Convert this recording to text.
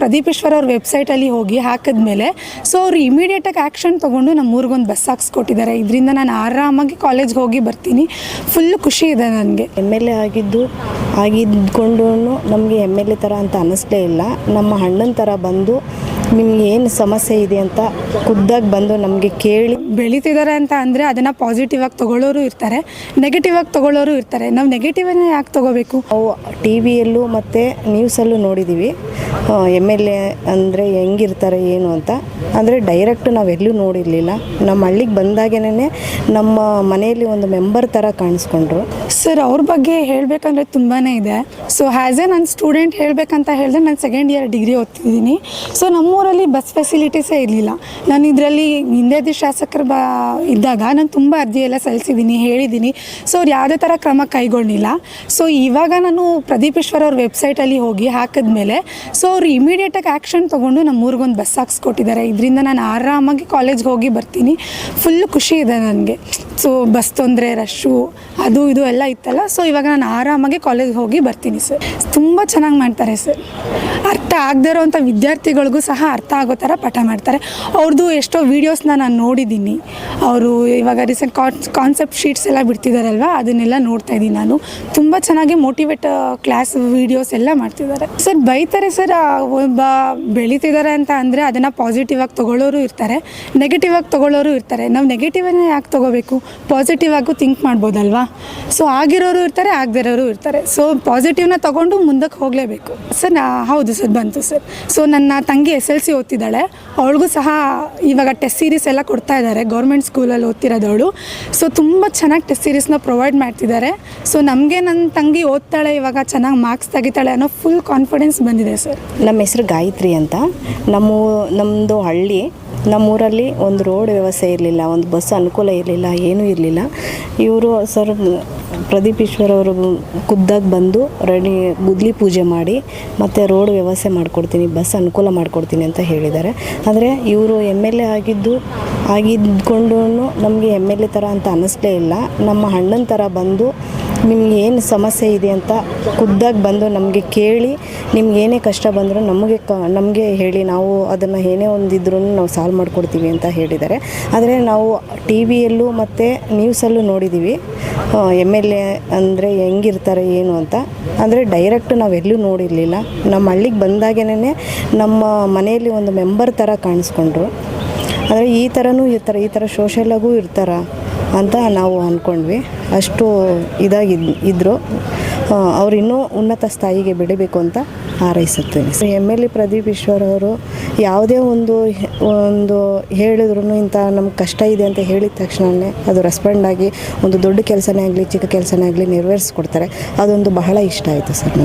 ಪ್ರದೀಪ್ ಈಶ್ವರ್ ಅವ್ರ ವೆಬ್ಸೈಟಲ್ಲಿ ಹೋಗಿ ಹಾಕಿದ್ಮೇಲೆ ಸೊ ಅವ್ರು ಇಮಿಡಿಯೇಟಾಗಿ ಆ್ಯಕ್ಷನ್ ತೊಗೊಂಡು ನಮ್ಮ ಊರಿಗೊಂದು ಬಸ್ ಹಾಕ್ಸ್ಕೊಟ್ಟಿದ್ದಾರೆ. ಇದರಿಂದ ನಾನು ಆರಾಮಾಗಿ ಕಾಲೇಜ್ಗೆ ಹೋಗಿ ಬರ್ತೀನಿ. ಫುಲ್ ಖುಷಿ ಇದೆ ನನಗೆ. ಎಂ ಎಲ್ ಎ ಆಗಿದ್ದು ಆಗಿದ್ಕೊಂಡು ನಮಗೆ ಎಂ ಎಲ್ ಎ ಥರ ಅಂತ ಅನ್ನಿಸ್ಲೇ ಇಲ್ಲ. ನಮ್ಮ ಅಣ್ಣನ ಥರ ಬಂದು ನಿಮ್ಗೆ ಏನು ಸಮಸ್ಯೆ ಇದೆ ಅಂತ ಖುದ್ದಾಗಿ ಬಂದು ನಮಗೆ ಕೇಳಿ. ಬೆಳೀತಿದ್ದಾರೆ ಅಂತ ಅಂದರೆ ಅದನ್ನು ಪಾಸಿಟಿವ್ ಆಗಿ ತೊಗೊಳ್ಳೋರು ಇರ್ತಾರೆ ನೆಗೆಟಿವ್ ಆಗಿ ತೊಗೊಳ್ಳೋರು ಇರ್ತಾರೆ. ನಾವು ನೆಗೆಟಿವನ್ನೇ ಯಾಕೆ ತೊಗೋಬೇಕು? ನಾವು ಟಿ ವಿಯಲ್ಲೂ ಮತ್ತು ನ್ಯೂಸಲ್ಲೂ ನೋಡಿದ್ದೀವಿ ಎಂ ಎಲ್ ಎ ಅಂದರೆ ಹೆಂಗಿರ್ತಾರೆ ಏನು ಅಂತ. ಅಂದರೆ ಡೈರೆಕ್ಟ್ ನಾವು ಎಲ್ಲೂ ನೋಡಿರಲಿಲ್ಲ. ನಮ್ಮ ಹಳ್ಳಿಗೆ ಬಂದಾಗೇನೆ ನಮ್ಮ ಮನೆಯಲ್ಲಿ ಒಂದು ಮೆಂಬರ್ ಥರ ಕಾಣಿಸ್ಕೊಂಡ್ರು. ಸರ್ ಅವ್ರ ಬಗ್ಗೆ ಹೇಳಬೇಕಂದ್ರೆ ತುಂಬಾ ಇದೆ. ಸೊ ಹ್ಯಾಸ್ ಎ ನನ್ನ ಸ್ಟೂಡೆಂಟ್ ಹೇಳಬೇಕಂತ ಹೇಳಿದ್ರೆ ನಾನು ಸೆಕೆಂಡ್ ಇಯರ್ ಡಿಗ್ರಿ ಓದ್ತಿದ್ದೀನಿ. ಸೊ ನಮ್ಮೂರಲ್ಲಿ ಬಸ್ ಫೆಸಿಲಿಟೀಸೇ ಇರಲಿಲ್ಲ. ನಾನು ಇದರಲ್ಲಿ ಹಿಂದೆ ಶಾಸಕರು ಬ, ಇದ್ದಾಗ ನಾನು ತುಂಬ ಅರ್ಜಿ ಎಲ್ಲ ಸಲ್ಲಿಸಿದ್ದೀನಿ ಹೇಳಿದ್ದೀನಿ ಸೊ ಅವ್ರು ಯಾವುದೇ ಥರ ಕ್ರಮ ಕೈಗೊಂಡಿಲ್ಲ. ಸೊ ಇವಾಗ ನಾನು ಪ್ರದೀಪೇಶ್ವರ ಅವ್ರ ವೆಬ್ಸೈಟಲ್ಲಿ ಹೋಗಿ ಹಾಕಿದ್ಮೇಲೆ ಸೊ ಅವ್ರು ಇಮಿಡಿಯೇಟಾಗಿ ಆ್ಯಕ್ಷನ್ ತೊಗೊಂಡು ನಮ್ಮ ಊರಿಗೊಂದು ಬಸ್ ಹಾಕ್ಸ್ಕೊಟ್ಟಿದ್ದಾರೆ. ಇದರಿಂದ ನಾನು ಆರಾಮಾಗಿ ಕಾಲೇಜ್ಗೆ ಹೋಗಿ ಬರ್ತೀನಿ. ಫುಲ್ ಖುಷಿ ಇದೆ ನನಗೆ. ಸೊ ಬಸ್ ತೊಂದರೆ ರಶ್ಶು ಅದು ಇದು ಎಲ್ಲ ಇತ್ತಲ್ಲ. ಸೊ ಇವಾಗ ನಾನು ಆರಾಮಾಗಿ ಕಾಲೇಜ್ಗೆ ಹೋಗಿ ಬರ್ತೀನಿ ಸರ್ ತುಂಬ ಚೆನ್ನಾಗಿ ಮಾಡ್ತಾರೆ ಸರ್ ಅರ್ಥ ಆಗದೇ ಇರೋವಂಥ ವಿದ್ಯಾರ್ಥಿಗಳಿಗೂ ಸಹ ಅರ್ಥ ಆಗೋ ಥರ ಪಾಠ ಮಾಡ್ತಾರೆ. ಅವ್ರದ್ದು ಎಷ್ಟೋ ವೀಡಿಯೋಸ್ನ ನಾನು ನೋಡಿದ್ದೀನಿ. ಅವರು ಇವಾಗ ರೀಸೆಂಟ್ ಕಾನ್ಸೆಪ್ಟ್ ಶೀಟ್ಸ್ ಎಲ್ಲ ಬಿಡ್ತಿದ್ದಾರಲ್ವ ಅದನ್ನೆಲ್ಲ ನೋಡ್ತಾ ಇದ್ದೀನಿ ನಾನು. ತುಂಬ ಚೆನ್ನಾಗಿ ಮೋಟಿವೇಟ್ ಕ್ಲಾಸ್ ವೀಡಿಯೋಸ್ ಎಲ್ಲ ಮಾಡ್ತಿದ್ದಾರೆ ಸರ್ ಬೈತಾರೆ ಸರ್ ಒಬ್ಬ ಬೆಳೀತಿದ್ದಾರೆ ಅಂತ ಅಂದರೆ ಅದನ್ನು ಪಾಸಿಟಿವ್ ಆಗಿ ತೊಗೊಳ್ಳೋರು ಇರ್ತಾರೆ. ನೆಗೆಟಿವ್ ಆಗಿ ತೊಗೊಳ್ಳೋರು ಇರ್ತಾರೆ. ನಾವು ನೆಗೆಟಿವನ್ನೇ ಯಾಕೆ ತೊಗೋಬೇಕು? ಪಾಸಿಟಿವ್ ಆಗು ಥಿಂಕ್ ಮಾಡ್ಬೋದಲ್ವಾ? ಸೊ ಆಗಿರೋರು ಇರ್ತಾರೆ, ಆಗದಿರೋರು ಇರ್ತಾರೆ. ಸೊ ಪಾಸಿಟಿವ್ನ ತೊಗೊಂಡು ಮುಂದಕ್ಕೆ ಹೋಗಲೇಬೇಕು. ಸರ್ ಹೌದು ಸರ್ ಬಂತು ಸರ್ ಸೊ ನನ್ನ ತಂಗಿ ಎಸ್ ಎಲ್ ಸಿ ಓದ್ತಿದ್ದಾಳೆ. ಅವಳಿಗೂ ಸಹ ಇವಾಗ ಟೆಸ್ಟ್ ಸೀರೀಸ್ ಎಲ್ಲ ಕೊಡ್ತಾ ಇದ್ದಾರೆ ಗೌರ್ಮೆಂಟ್ ಸ್ಕೂಲಲ್ಲಿ ಓದ್ತಿರೋದವಳು ಸೊ ತುಂಬ ಚೆನ್ನಾಗಿ ಟೆಸ್ಟ್ ಸೀರೀಸ್ನ ಪ್ರೊವೈಡ್ ಮಾಡ್ತಿದ್ದಾರೆ. ಸೊ ನಮಗೆ ನನ್ನ ತಂಗಿ ಓದ್ತಾಳೆ, ಇವಾಗ ಚೆನ್ನಾಗಿ ಮಾರ್ಕ್ಸ್ ತೆಗಿತಾಳೆ ಅನ್ನೋ ಫುಲ್ ಕಾನ್ಫಿಡೆನ್ಸ್ ಬಂದಿದೆ ಸರ್ ನಮ್ಮ ಹೆಸರು ಗಾಯತ್ರಿ ಅಂತ. ನಮ್ಮ ನಮ್ಮದು ಹಳ್ಳಿ, ನಮ್ಮೂರಲ್ಲಿ ಒಂದು ರೋಡ್ ವ್ಯವಸ್ಥೆ ಇರಲಿಲ್ಲ, ಒಂದು ಬಸ್ ಅನುಕೂಲ ಇರಲಿಲ್ಲ, ಏನೂ ಇರಲಿಲ್ಲ. ಇವರು ಸರ್ ಪ್ರದೀಪ್ ಈಶ್ವರ್ ಅವರು ಖುದ್ದಾಗಿ ಬಂದು ರೆಡಿ ಗುದ್ಲಿ ಪೂಜೆ ಮಾಡಿ ಮತ್ತು ರೋಡ್ ವ್ಯವಸ್ಥೆ ಮಾಡಿಕೊಡ್ತೀನಿ, ಬಸ್ ಅನುಕೂಲ ಮಾಡಿಕೊಡ್ತೀನಿ ಅಂತ ಹೇಳಿದ್ದಾರೆ. ಆದರೆ ಇವರು ಎಂ ಎಲ್ ಎ ಆಗಿದ್ದು ಆಗಿದ್ಕೊಂಡು ನಮಗೆ ಎಂ ಎಲ್ ಎ ಥರ ಅಂತ ಅನ್ನಿಸ್ಲೇ ಇಲ್ಲ. ನಮ್ಮ ಅಣ್ಣನ ಥರ ಬಂದು ನಿಮ್ಗೆ ಏನು ಸಮಸ್ಯೆ ಇದೆ ಅಂತ ಖುದ್ದಾಗಿ ಬಂದು ನಮಗೆ ಕೇಳಿ ನಿಮ್ಗೆ ಏನೇ ಕಷ್ಟ ಬಂದರೂ ನಮಗೆ ಕ, ನಮಗೆ ಹೇಳಿ, ನಾವು ಅದನ್ನು ಏನೇ ಒಂದಿದ್ರೂ ನಾವು ಸಾಲ್ವ್ ಮಾಡಿಕೊಡ್ತೀವಿ ಅಂತ ಹೇಳಿದ್ದಾರೆ. ಆದರೆ ನಾವು ಟಿ ವಿಯಲ್ಲೂ ಮತ್ತು ನ್ಯೂಸಲ್ಲೂ ನೋಡಿದ್ದೀವಿ ಎಂ ಎಲ್ ಎ ಅಂದರೆ ಹೆಂಗಿರ್ತಾರೆ, ಏನು ಅಂತ. ಅಂದರೆ ಡೈರೆಕ್ಟ್ ನಾವು ಎಲ್ಲೂ ನೋಡಿರಲಿಲ್ಲ. ನಮ್ಮ ಹಳ್ಳಿಗೆ ಬಂದಾಗೇನೆ ನಮ್ಮ ಮನೆಯಲ್ಲಿ ಒಂದು ಮೆಂಬರ್ ಥರ ಕಾಣಿಸ್ಕೊಂಡ್ರು. ಅಂದರೆ ಈ ಥರನೂ ಇರ್ತಾರೆ, ಈ ಥರ ಸೋಷಲಾಗೂ ಇರ್ತಾರ. ಅಂತ ನಾವು ಅಂದ್ಕೊಂಡ್ವಿ. ಅಷ್ಟು ಇದಾಗಿ ಇದ್ದರು ಅವ್ರು ಇನ್ನೂ ಉನ್ನತ ಸ್ಥಾಯಿಗೆ ಬೆಳಿಬೇಕು ಅಂತ ಹಾರೈಸುತ್ತೇನೆ M L A Pradeep Eshwar ಅವರು ಯಾವುದೇ ಒಂದು ಒಂದು ಹೇಳಿದ್ರು ಇಂಥ ನಮ್ಗೆ ಕಷ್ಟ ಇದೆ ಅಂತ ಹೇಳಿದ ತಕ್ಷಣವೇ ಅದು ರೆಸ್ಪಾಂಡ್ ಆಗಿ ಒಂದು ದೊಡ್ಡ ಕೆಲಸನೇ ಆಗಲಿ, ಚಿಕ್ಕ ಕೆಲಸನೇ ಆಗಲಿ ನೆರವೇರಿಸ್ಕೊಡ್ತಾರೆ ಅದೊಂದು ಬಹಳ ಇಷ್ಟ ಆಯಿತು ಸರ್